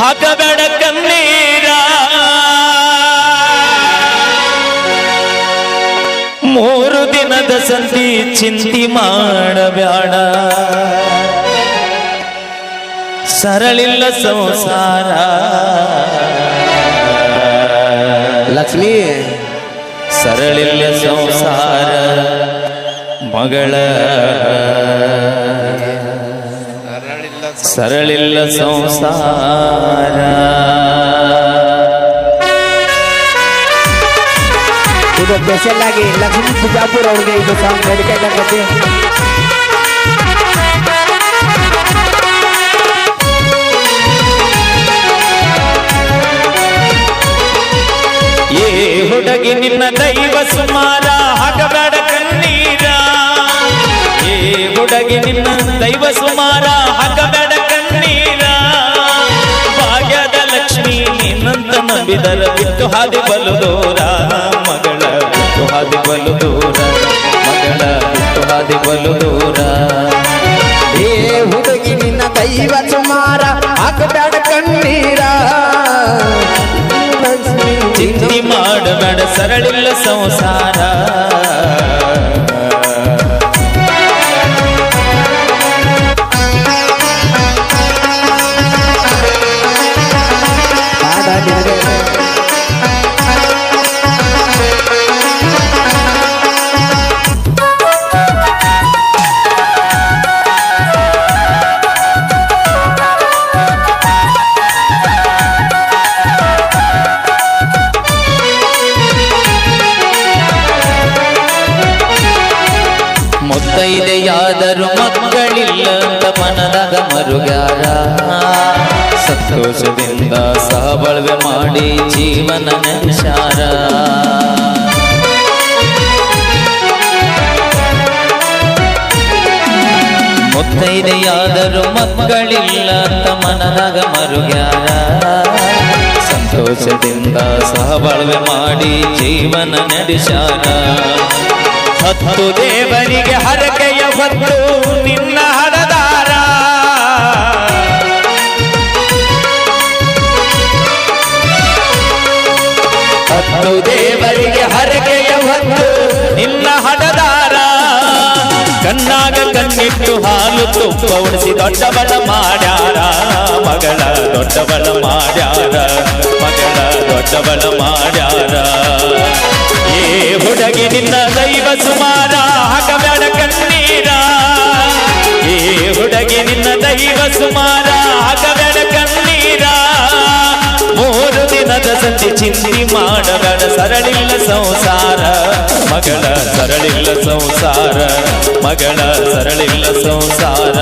ಹಾಕಬೇಡ ಕಣ್ಣೀರ. ಮೂರು ದಿನದ ಸಂಧಿ ಚಿಂತಿ ಮಾಡಬೇಡ ಸರಳಿಲ್ಲ ಸಂಸಾರ. ಲಕ್ಷ್ಮಿ ಸರಳಿಲ್ಲ ಸಂಸಾರ. ಮಗಳ ಸರಳಿಲ್ಲ ಸಂಸಾರ. ಇದು ಸ್ಪೆಷಲ್ ಆಗಿ ಲಕ್ಷ್ಮೀ ಬಿಜಾಪುರ್ ಅವ್ರಿಗೆ ಇದು ಸಾಂಗ್ ಡೆಡಿಕೇಟ್ ಆಗುತ್ತೆ. ಏ ಹುಡುಗಿ ನಿನ್ನ ದೈವ ಸುಮಾರ ಹಾಕಬೇಡ ಕಣ್ಣೀರ. ಏ ಹುಡುಗಿ ನಿನ್ನ ದೈವ ಸುಮಾರ ಹಾಕಬೇಡ ಲಕ್ಷ್ಮಿ ನಿನ್ನಂತ ನಂಬಿದರ ಬಿಟ್ಟು ಹಾದಿ ಬಲು ದೂರ ಮಗಳ ಬಿಟ್ಟು ಹಾದಿ ಬಲು ದೂರ ಮಗಳ ಬಿಟ್ಟು ಹಾದಿ ಬಲು ದೂರ. ಏ ಹುಡುಗಿ ನಿನ್ನ ದೈವ ಸುಮಾರ ಹಾಕಬೇಡ ಕಣ್ಣೀರ. ಚಿಂತೆ ಚಿಂತಿ ಮಾಡಬೇಡ ಸರಳಿಲ್ಲ ಸಂಸಾರ. ಮುತ್ತೈದೆಯಾದರೂ ಮಕ್ಕಳಿಲ್ಲ ಅಂತ ಮನದಾಗ ಮರುಗಾರ ಸಂತೋಷದಿಂದ ಸಹಬಳವೆ ಮಾಡಿ ಜೀವನ ನಿಶಾರ ಮುತ್ತೈದೆಯಾದರೂ ಮಕ್ಕಳಿಲ್ಲ ಅಂತ ಮನದಾಗ ಮರುಗ್ಯಾರ. ಸಂತೋಷದಿಂದ ಸಹಬಳವೆ ಮಾಡಿ ಜೀವನ ನಡೆಸಾರ ಹತ್ತು ದೇವರಿಗೆ ಹರಕೆಯ ಹೊತ್ತು ನಿನ್ನ ಹರದಾರ. ಹತ್ತು ದೇವರಿಗೆ ಹರಕೆಯ ಹೊತ್ತು ನಿನ್ನ ಹಡದಾರ ಕಣ್ಣಾಗ ಕಣ್ಣಿಟ್ಟು ಹಾಲು ತುಪ್ಪ ಉಣಿಸಿ ದೊಡ್ಡಬಳ ಮಾಡ್ಯಾರ. ಮಗಳ ದೊಡ್ಡವಳ ಮಾಡ್ಯಾರ. ಮಗಳ ದೊಡ್ಡವಳ ಮಾಡ್ಯಾರ. ಹುಡುಗಿ ನಿನ್ನ ದೈವ ಸುಮಾರ, ಹಾಕಬೇಡ ಕಣ್ಣೀರ. ಏ ಹುಡುಗಿ ನಿನ್ನ ದೈವ ಸುಮಾರ, ಹಾಕಬೇಡ ಕಣ್ಣೀರ. ಮೂರು ದಿನದ ಸಂಧಿ ಚಿಂತಿ ಮಾಡಬೇಡ, ಸರಳಿಲ್ಲ ಸಂಸಾರ. ಮಗಳ ಸರಳಿಲ್ಲ ಸಂಸಾರ, ಮಗಳ ಸರಳಿಲ್ಲ ಸಂಸಾರ.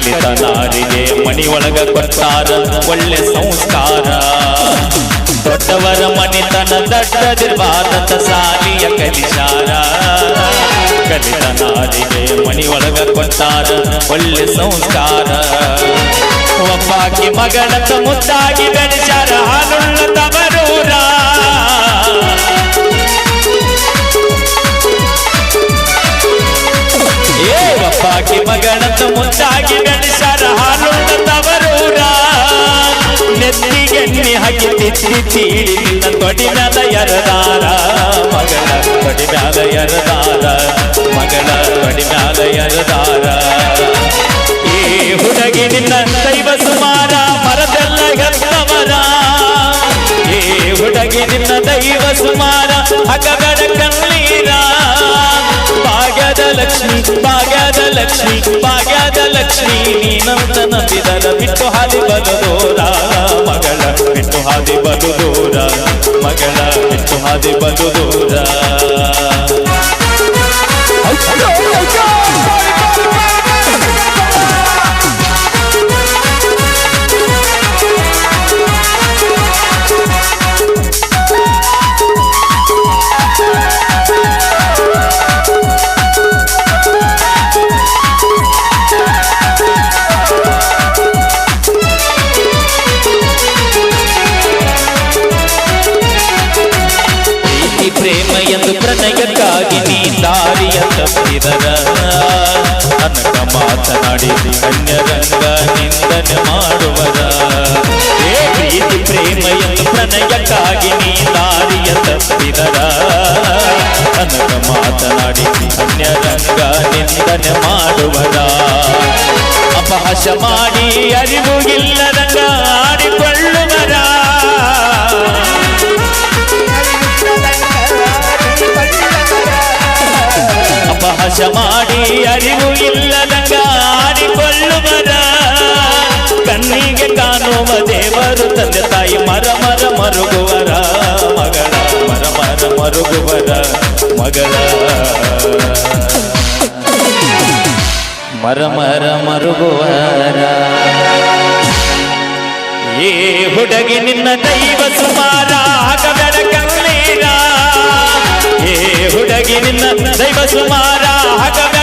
ಕಲಿತ ನಾರಿಗೆ ಮಣಿ ಒಳಗ ಕೊಟ್ಟಾರ, ಒಳ್ಳೆ ಸಂಸ್ಕಾರ. ದೊಡ್ಡವರ ಮನೆತನ ದಟ್ಟದಿರಬಾರ್ದಂತ ಸಾಲಿಯ ಕಲಿಸಾರ. ಕಲಿತ ನಾರಿಗೆ ಮಣಿ ಒಳಗ ಕೊಟ್ಟಾರ, ಒಳ್ಳೆ ಸಂಸ್ಕಾರ. ಒಬ್ಬಾಕಿ ಮಗಳ ಮುದ್ದಾಗಿ ಬೆಳೆಸಾರ ಹಾಲುಳ್ಳ ತವರೂರ. ಏ ಒಪ್ಪಾಗಿ ಮಗಳಂತ ಮುದ್ದಾಗಿ ಹಾಕಿ ತಿತ್ತಿ ತೀಡಿ ನಿನ್ನ ತೊಡಿನಾದ ಎರದಾರ ಮಗಳ ತೊಡಿನಾದ ಎರದಾರ ಮಗಳ ತೊಡಿನಾದ ಎರದಾರ ಈ ಹುಡುಗಿ ನಿನ್ನ ದೈವ ಸುಮಾರ, ಮರದೆಲ್ಲ ಗಂಗವರ ಏ ಹುಡುಗಿ ನಿನ್ನ ದೈವ ಸುಮಾರ ಅಗಗಡ ಕಣ್ಣೀರ. ಭಾಗ್ಯದ ಲಕ್ಷ್ಮಿ, ಭಾಗ್ಯದ ಲಕ್ಷ್ಮಿ, ಭಾಗ್ಯದ ಲಕ್ಷ್ಮಿ ನೀನಂತ ನಂಬಿದರ ಬಿಟ್ಟು ಹಾದಿ ಬಲು ದೂರ, ಮಗಳ, ಬಿಟ್ಟು ಹಾದಿ ಬಲು ದೂರ, ಮಗಳ, ಬಿಟ್ಟು ಹಾದಿ ಬಲು ದೂರ. ಮಾತನಾಡಿ ಅನ್ಯರಂಗ ನಿಂದನೆ ಮಾಡುವರ ಏ ಪ್ರೀತಿ ಪ್ರೇಮ ಎಂದು ಪ್ರಣಯಕ್ಕಾಗಿ ನೀ ದಾರಿಯ ತಪ್ಪಿದರ. ಕನಕ ಮಾತನಾಡಿ ಅನ್ಯರಂಗ ನಿಂದನೆ ಮಾಡುವರ ಅಪಹಾಸ ಮಾಡಿ ಅರಿವು ಇಲ್ಲದಂಗ ಆಡಿಕೊಳ್ಳುವರ. ಅಪಹಾಸ ಮಾಡಿ ಅರಿವು ಇಲ್ಲದಂಗ ಕಣ್ಣಿಗೆ ಕಾಣುವ ದೇವರು ತಂದೆ ತಾಯಿ ಮರ ಮರ ಮರುಗುವರ ಮಗಳ, ಮರ ಮರ ಮರುಗುವರ ಮಗಳ. ಮರ ಮರ ಮರುಗುವರ. ಏ ಹುಡುಗಿ ನಿನ್ನ ದೈವ ಸುಮಾರ, ಹಾಕಬೇಡ ಕಣ್ಣೀರ. ಏ ಹುಡುಗಿ ನಿನ್ನ ದೈವ ಸುಮಾರ, ಹಾಕಬೇಡ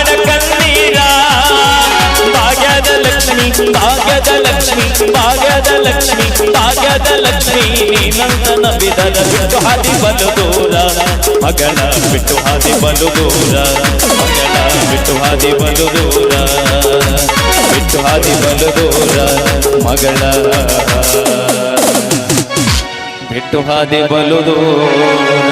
ಲಕ್ಷ್ಮಿ, ಭಾಗ್ಯದ ಲಕ್ಷ್ಮಿ ಭಾಗ್ಯದ ಲಕ್ಷ್ಮಿ ಭಾಗ್ಯದ ಲಕ್ಷ್ಮಿ ನಂದನ ನಂಬಿದರ ಬಿಟ್ಟು ಹಾದಿ ಬಲು ದೂರ. ಮಗಳ ಬಿಟ್ಟು ಹಾದಿ ಬಲು ದೂರ. ಮಗಳ ಬಿಟ್ಟು ಹಾದಿ ಬಲು ದೂರ. ಬಿಟ್ಟು ಹಾದಿ ಬಲು ದೂರ. ಮಗಳ ಬಿಟ್ಟು ಹಾದಿ ಬಲು ದೂರ.